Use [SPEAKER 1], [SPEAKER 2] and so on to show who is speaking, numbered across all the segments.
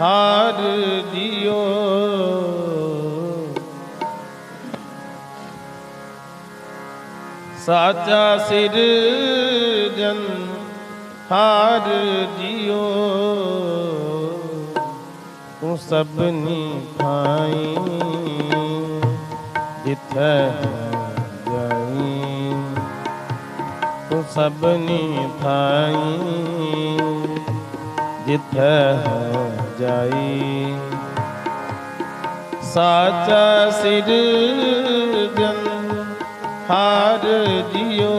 [SPEAKER 1] ਹਾਰ ਦਿਓ ਸਾਚਾ ਸਿਰ ਜਨ ਹਾਰ ਦਿਓ ਤੂੰ ਸਭਨੀ ਖਾਈ ਜਿੱਥੈ ਜਾਈ। ਤੂੰ ਸਭਨੀ ਥਾਈ ਜਿੱਥੈ ਜਾਈ। ਸਾਚਾ ਸਿਰ ਹਾਰ ਦਿਓ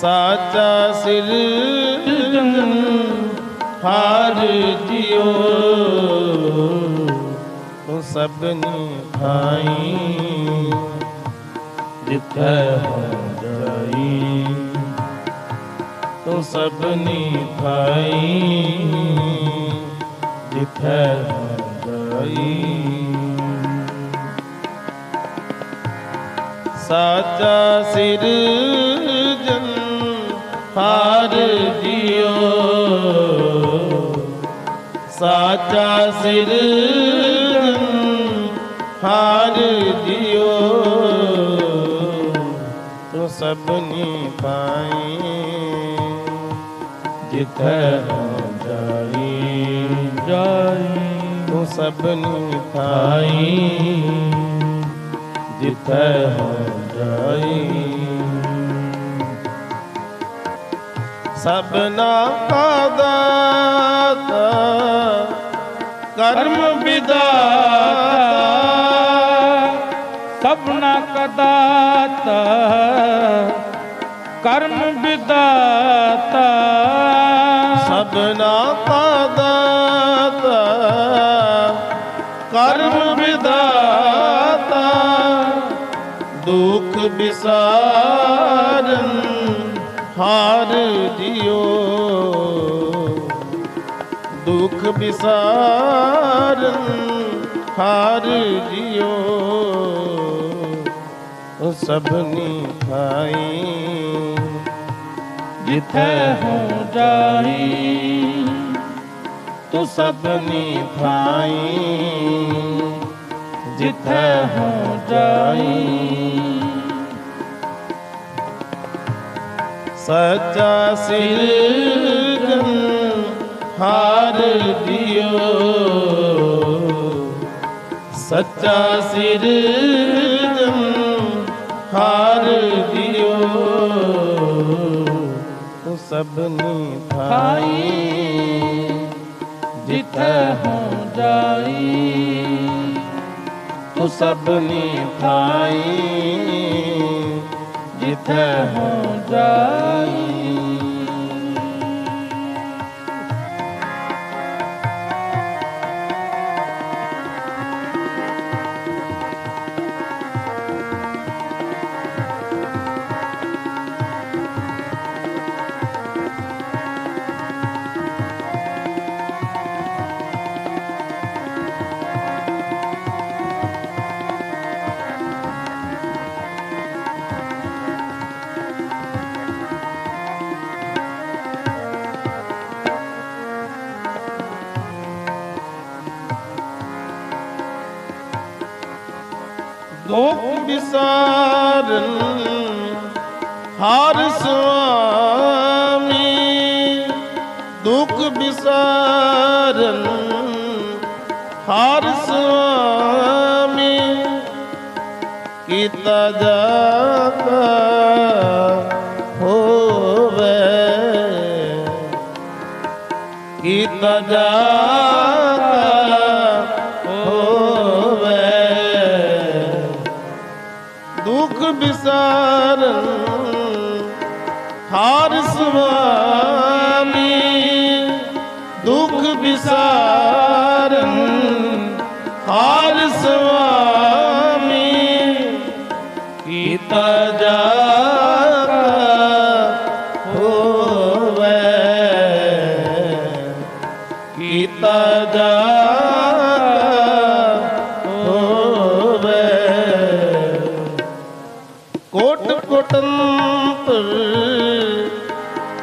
[SPEAKER 1] ਸਾਚਾ ਸਿਰ ਜਨ ਹਾਰ ਦਿਓ ਤੂੰ ਸਭਨੀ ਥਾਈ ਜਿੱਥੈ ਜਾਈ ਸਭਨੀ ਥਾਈ ਜਿੱਥੈ ਗਈ ਸਾਚਾ ਸਿਰ ਜਨ ਹਾਰ ਦਿਓ ਸਾਚਾ ਸਿਰ ਹਾਰ ਦਿਓ ਤੂੰ ਸਭਨੀ ਪਾਈ ਜਿੱਥੈ ਜਾਈ ਜਾਈ ਤੂੰ ਸਭਨੀ ਥਾਈ ਜਿੱਥੈ ਜਾਈ ਸਭਨਾ ਕਾ ਦਾਤਾ ਕਰਮ ਵਿਦਾਤਾ
[SPEAKER 2] ਸਭਨਾ ਕਦਾਤਾ ਕਰਮ ਵਿਦਾਤਾ।
[SPEAKER 1] ਸਦਨਾ ਕਾ ਕਰਮ ਵਿਦਾਤਾ। ਦੁਖ ਵਿਸਾਰਨ ਹਾਰ ਦਿਓ ਦੁਖ ਵਿਸਾਰਨ ਹਾਰ ਦਿਓ ਸਭਨੀ ਖਾਈ
[SPEAKER 2] ਜਿੱਥੈ ਹੋ ਜਾਈ
[SPEAKER 1] ਤੂੰ ਸਭਨੀ ਥਾਈ ਜਿੱਥੈ ਹੋ ਜਾਈ ਸੱਚਾ ਸਿਰਜਨ ਹਾਰ ਦਿਓ ਸੱਚਾ ਸਿਰਜਨ ਹਾਰ ਦਿਓ ਤੂੰ ਸਭਨੀ ਥਾਈ।
[SPEAKER 2] ਜਿੱਥੈ ਹੋ ਜਾਈ
[SPEAKER 1] ਤੂੰ ਸਭਨੀ ਥਾਈ। ਜਿੱਥੈ ਹੋ ਜਾਈ। ਦੁਖ ਵਿਸਾਰਨ ਹਰ ਸੁਆਮੀ ਦੁਖ ਵਿਸਾਰਨ ਹਰ ਸੁਆਮੀ ਕੀਤਾ ਜਾਤਾ ਹੋਵੇ। ਕੀਤਾ ਜਾਤਾ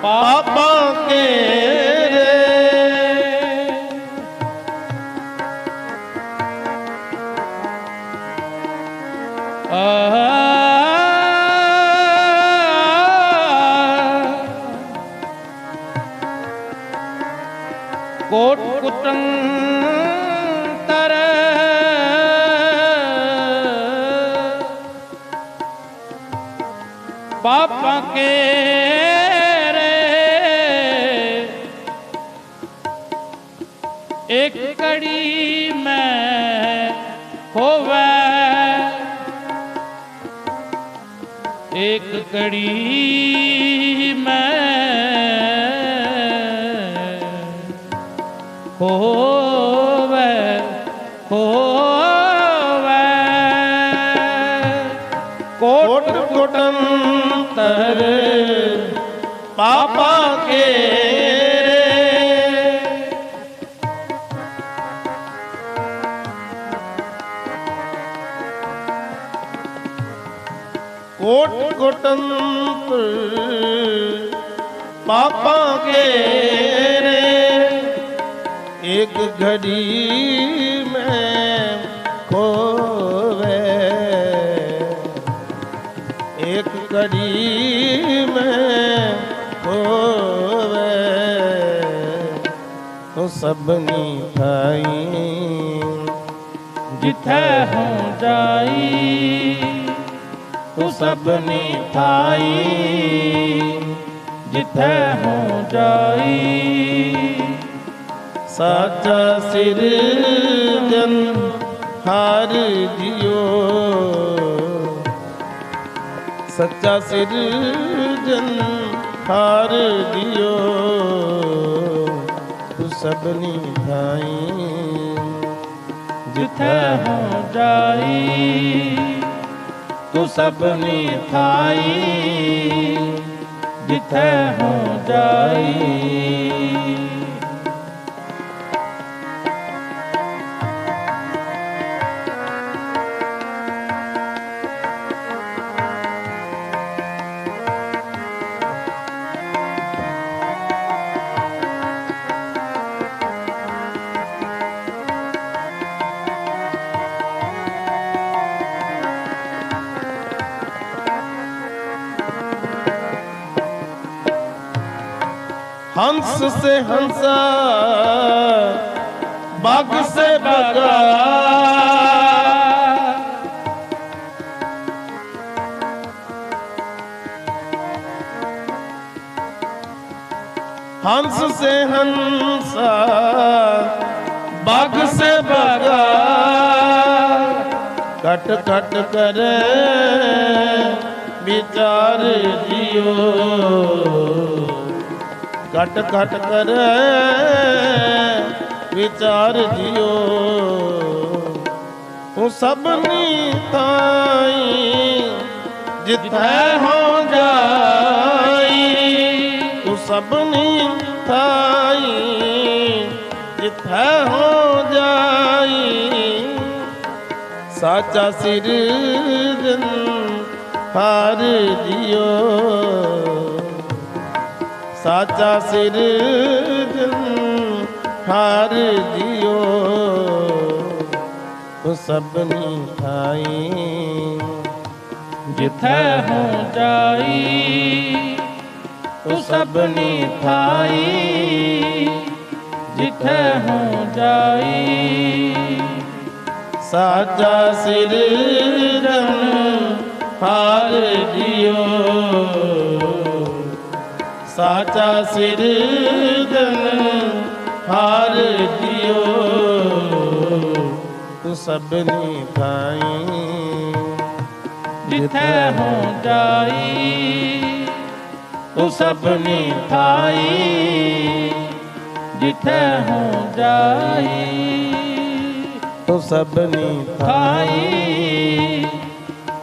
[SPEAKER 1] ਪਾਪਾਂ ਕੇ ਰੇ ਆਹ।
[SPEAKER 2] ਕੋਟ ਕੁਟੰ ਪਾਪਾਂ ਕੇ ਰੇ ਇੱਕ ਕੜੀ ਮੈਂ ਹੋਵੇ ਇੱਕ ਕੜੀ ਮੈਂ ਹੋਵੇ ਹੋਵੇ
[SPEAKER 1] ਕੋਟ ਪਾਪਾ ਕੇ ਰੇ ਕੋਟ ਕੁਟੰਤਰ ਪਾਪਾ ਕੇ ਰੇ ਇੱਕ ਘੜੀ ਮੈਂ ਖੋਵੇ ਕਰੀ ਮੈਂ ਖੋਵੇ ਤੋ ਸਭਨੀ ਥਾਈ
[SPEAKER 2] ਜਿੱਥੇ ਹੂੰ ਜਾਈ,
[SPEAKER 1] ਤੂੰ ਸਭਨੀ ਥਾਈ
[SPEAKER 2] ਜਿੱਥੇ ਹੂੰ ਜਾਈ।
[SPEAKER 1] ਸਾਚਾ ਸਿਰ ਜਨ ਹਾਰ ਜਿਓ ਸੱਚਾ ਸਿਰ ਜਨ ਹਾਰ ਦਿਓ। ਤੂੰ ਸਭਨੀ ਥਾਈ
[SPEAKER 2] ਜਿੱਥੇ ਹੂੰ ਜਾਈ,
[SPEAKER 1] ਤੂੰ ਸਭਨੀ ਥਾਈ,
[SPEAKER 2] ਜਿੱਥੇ ਹੂੰ ਜਾਈ।
[SPEAKER 1] हंस से हंसा बाग से बगा हंस से हंसा बाग से बगा कट कट करे विचार जियो ਕਟ ਕਟ ਕਰ, ਵਿਚਾਰ ਜਿਓ। ਤੂੰ ਸਭਨੀ ਤਾਈ ਜਿੱਥੈ ਹੋ ਜਾਈ ਤੂੰ ਸਭਨੀ ਤਾਈ ਜਿੱਥੈ ਹੋ ਜਾਈ। ਸਾਚਾ ਸਿਰ ਜਨ ਹਾਰ ਜਿਓ। ਸਾਚਾ ਸਿਰ ਜਨ ਹਾਰ ਜਿਓ ਉਹ ਸਭਨੀ ਥਾਈ
[SPEAKER 2] ਜਿੱਥੇ ਹੂੰ ਜਾਈ,
[SPEAKER 1] ਉਹ ਸਭਨੀ ਥਾਈ
[SPEAKER 2] ਜਿੱਥੇ ਹੂੰ ਜਾਈ,
[SPEAKER 1] ਸਾਚਾ ਸਿਰ ਜਨ ਹਾਰ ਜਿਓ ਸਾਚਾ ਸਿਰ ਜਨ ਹਾਰ ਜਿਓ ਤੂੰ ਸਭਨੀ ਥਾਈ
[SPEAKER 2] ਜਿੱਥੇ ਹੂੰ ਜਾਈ,
[SPEAKER 1] ਤੂੰ ਸਭਨੀ ਥਾਈ।
[SPEAKER 2] ਜਿੱਥੇ ਹੂੰ ਜਾਈ,
[SPEAKER 1] ਤੂੰ ਸਭਨੀ
[SPEAKER 2] ਖਾਈ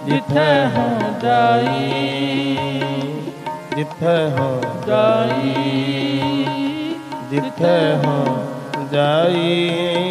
[SPEAKER 2] ਜਿੱਥੇ ਹੂੰ ਜਾਈ।
[SPEAKER 1] ਜਿੱਥੇ ਹੋ
[SPEAKER 2] ਜਾਈ
[SPEAKER 1] ਜਿੱਥੇ ਹੋ ਜਾਈ।